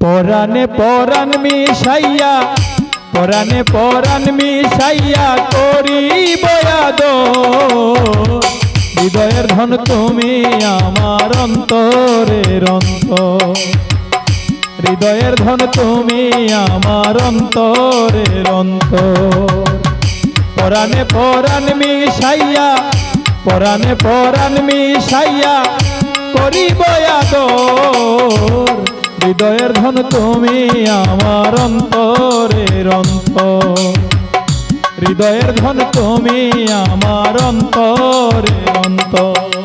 পরাণে পরাণ মিশাইয়া, পরাণে পরাণ মিশাইয়া করি বয়াদ হৃদয়ের ধন তুমি আমার অন্তরের অন্তর হৃদয়ের ধন তুমি আমার অন্তরের অন্তর পরাণে পরাণ মিশাইয়া, পরাণে পরাণ মিশাইয়া করিব আদর। হৃদয়ের ধন তুমি আমার অন্তরের অন্ত হৃদয়ের ধন তুমি আমার অন্তরের অন্তর।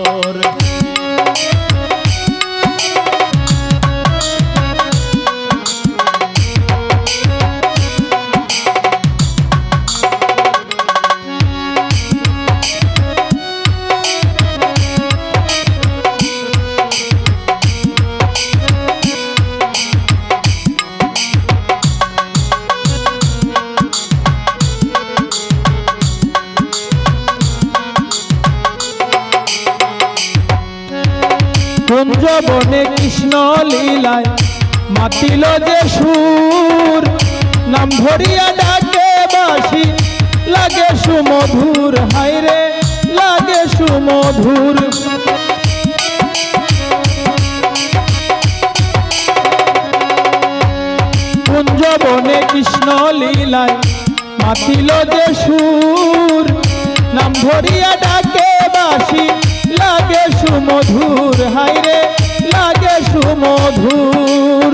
কুঞ্জ বনে কৃষ্ণ লীলায় মাতিল যে সুর, নাম ধরিয়া ডাকে বাসি লাগে সুমধুর হাইরে লাগে সুমধুর। কুঞ্জ বনে কৃষ্ণ লীলায় মাতিল যে সুর, নাম ধরিয়া ডাকে বাসি লাগে সুমধুর হাইরে লাগে সুমধুর।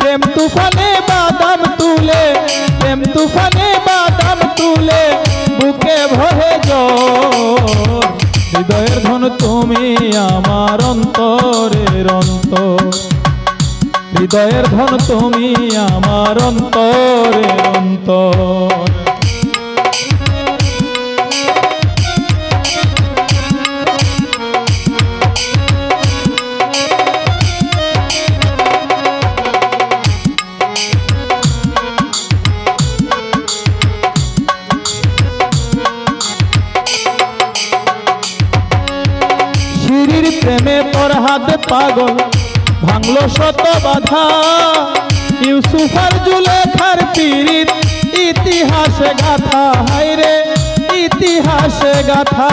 প্রেম তুফানে বাদাম তুলে, প্রেম তুফানে বাদাম তুলে, বুকে ভরে হৃদয়ের ধন তুমি আমার অন্তরের অন্তর। হৃদয়ের ধন তুমি আমার অন্তরের অন্তর। প্রেমে পর হাত পাগল, ভাঙলো শত বাধা। ইউসুফার জুলেখার পীড়িত ইতিহাসে গাথা। হাইরে ইতিহাসে গাথা।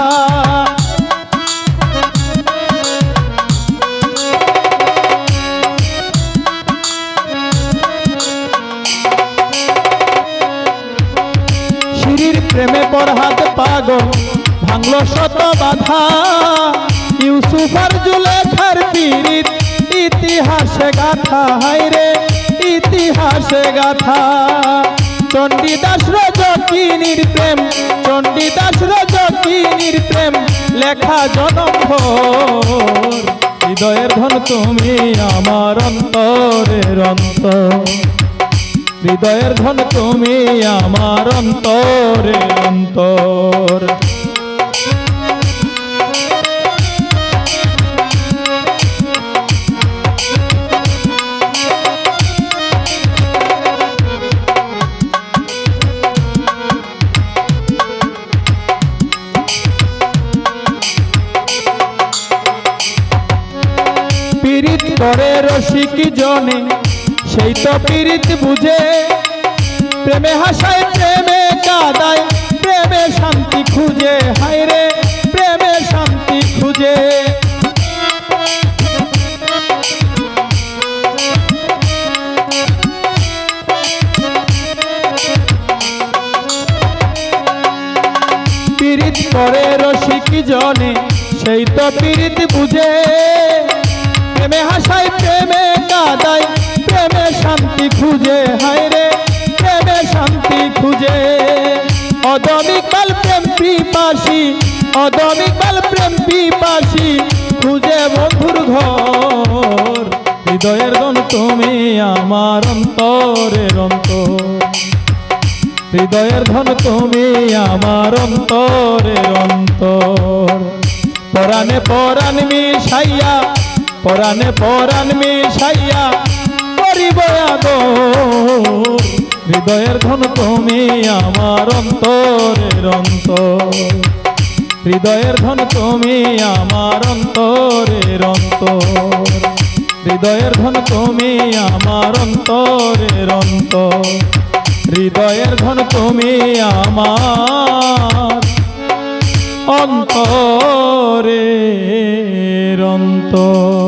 প্রেমে পর হাত পাগল, ভাঙলো শত বাধা। ইউসুফার জুলেখার পীড়িত ইতিহাসে গাথা হাইরে ইতিহাসে গাথা। চণ্ডীদাস রজকিনীর প্রেম, চণ্ডীদাস রজকিনীর প্রেম, লেখা জনমভর হৃদয়ের ধন তুমি আমার অন্তরের অন্তর। হৃদয়ের ধন তুমি আমার অন্তরে অন্তর। করে রসিক জনে, সেই তো পীড়িত বুঝে। প্রেমে হাসায়, প্রেমে কাদায়, প্রেমে শান্তি খুঁজে। হায়রে প্রেমে শান্তি খুঁজে। পীড়িত করে রসিক জনে, সেই তো পীড়িত বুঝে। প্রেমে হাসাই, প্রেমে কাদায় প্রেমে শান্তি খুঁজে হায়রে প্রেমে শান্তি খুঁজে। অদমিকাল প্রেম পিপাসী অদমিকাল প্রেম পিপাসী, খুঁজে বন্ধুর ঘর। হৃদয়ের গণ তুমি আমার অন্তরের অন্তর। হৃদয়ের ধন তুমি আমার অন্তরের অন্তর। পরাণে পরাণ মিশাইয়া পরাণে পরাণ মিশাইয়া করিব হৃদয়ের ধন তুমি আমার অন্তরের অন্তর। হৃদয়ের ধন তুমি আমার অন্তরের অন্তর। হৃদয়ের ধন তুমি আমার অন্তরের অন্তর। হৃদয়ের ধন তুমি আমার অন্তরের অন্তর।